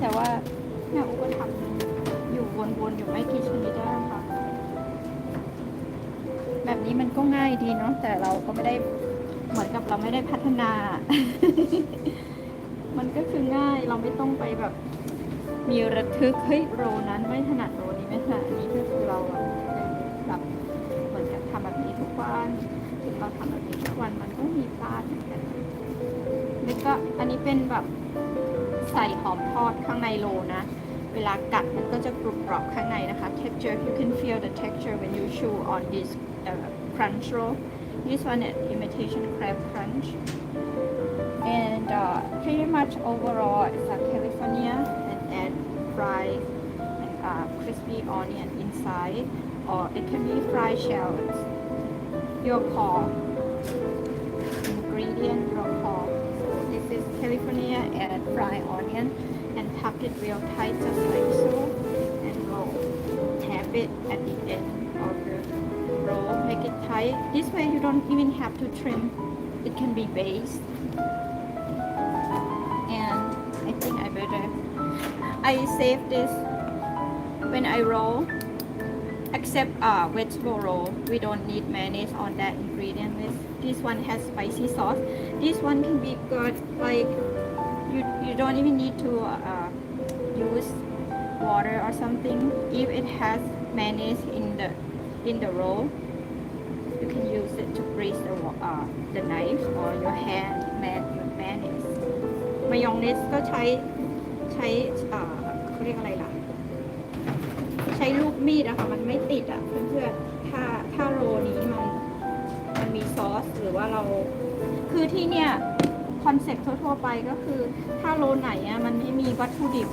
แต่ว่าแม่อุก็ทำอยู่วนๆอยู่ไม่กี่ชนิดแล้ค่ะ แบบนี้มันก็ง่ายดีเนาะแต่เราก็ไม่ได้เหมือนกับเราไม่ได้พัฒนา มันก็คือง่ายเราไม่ต้องไปแบบ มีระทึกเฮ้ยโรนั้นไม่ถนัดโรนี้ไม่ถนัดนี้ก็คือเราแบบแบบเหมือนกับทำแบบนี้ทุกวันถึงเราทำแบบนี้ทุกวันมันก็มีพลาดเหมือนกันแล้วก็อันนี้เป็นแบบ ใส่หอมทอดข้างในโรนะ เวลากัดมันก็จะกรุบกรอบข้างในนะคะ texture you can feel the texture when you chew on this uh, crunch roll this one is imitation crab crunch and uh, pretty much overall it's a California and add fried and uh, crispy onion inside or it can be fried shells your call ingredient California and fry onion and tuck it real tight just like so and roll. Tap it at the end of the roll. Make it tight. This way you don't even have to trim. It can be based. And I think I better I save this when I roll except uh, vegetable roll we don't need mayonnaise on that ingredient list this one has spicy sauce this one can be good like you, you don't even need to uh, use water or something if it has mayonnaise in the in the roll you can use it to grease the, wa- uh, the knife or your hand man your mayonnaise มายองเนสก็ใช้ใช้อ่าเขาเรียกอะไรล่ะ ใ ช้ลูกมีดอะค่ะมันไม่ติดอะเพื่อนๆถ้าถ้าโรนี้มันมันมีซอสหรือว่าเรา คือที่เนี่ยคอนเซ็ปต์ทั่วๆไปก็คือ ถ้าโรไหนอะมันไม่มีวัตถุดิบ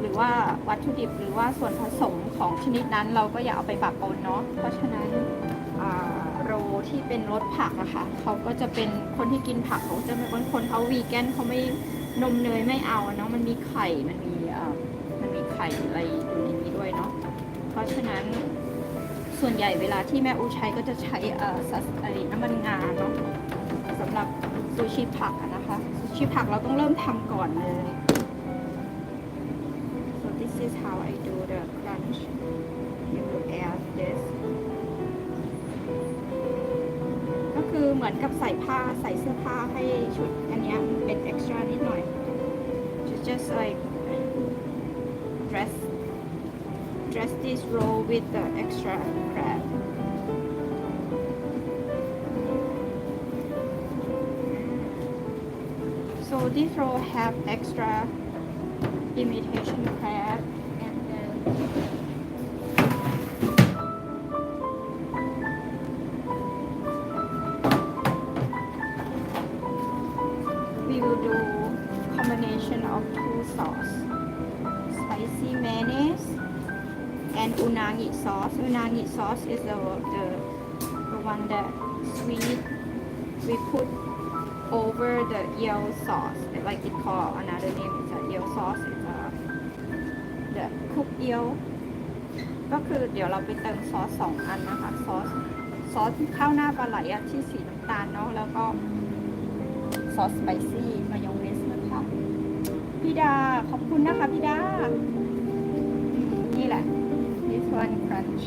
หรือว่าวัตถุดิบหรือว่าส่วนผสมของชนิดนั้น เราก็อย่าเอาไปปะปนเนาะเพราะฉะนั้นโรที่เป็นรสผักอะค่ะเขาก็จะเป็นคนที่กินผักเขาจะเป็นคนคนเขาวีแกนเขาไม่นมเนยไม่เอาเนาะมันมีไข่มันมีอ่า ข่อะไรอยู่ในนี้ด้วยเนาะ เพราะฉะนั้นส่วนใหญ่เวลาที่แม่อูใช้ก็จะใช้เอ่อซัสไอน้ำมันงาเนาะสำหรับซูชิผักอะนะคะซูชิผักเราต้องเริ่มทำก่อนเลย so this is how I do the crunch you add this ก็คือเหมือนกับใส่ผ้าใส่เสื้อผ้าให้ชุดอันนี้เป็น extra นิดหน่อย just like dress dress this roll with the extra crab. So this roll have extra imitation crab and then we will do combination of two sauce spicy mayonnaise and unagi sauce. Unagi sauce is the, the, the one that sweet we put over the eel sauce. Like it called another name is a eel sauce. It's a, the cooked eel ก็คือเดี๋ยวเราไปเติมซอสสองอันนะคะซอสซอสข้าวหน้าปลาไหลอะที่สีน้ำตาลเนาะแล้วก็ซอสสไปซี่มายองเน พี่ดา ขอบคุณนะคะพี่ดา นี่แหละ this one crunch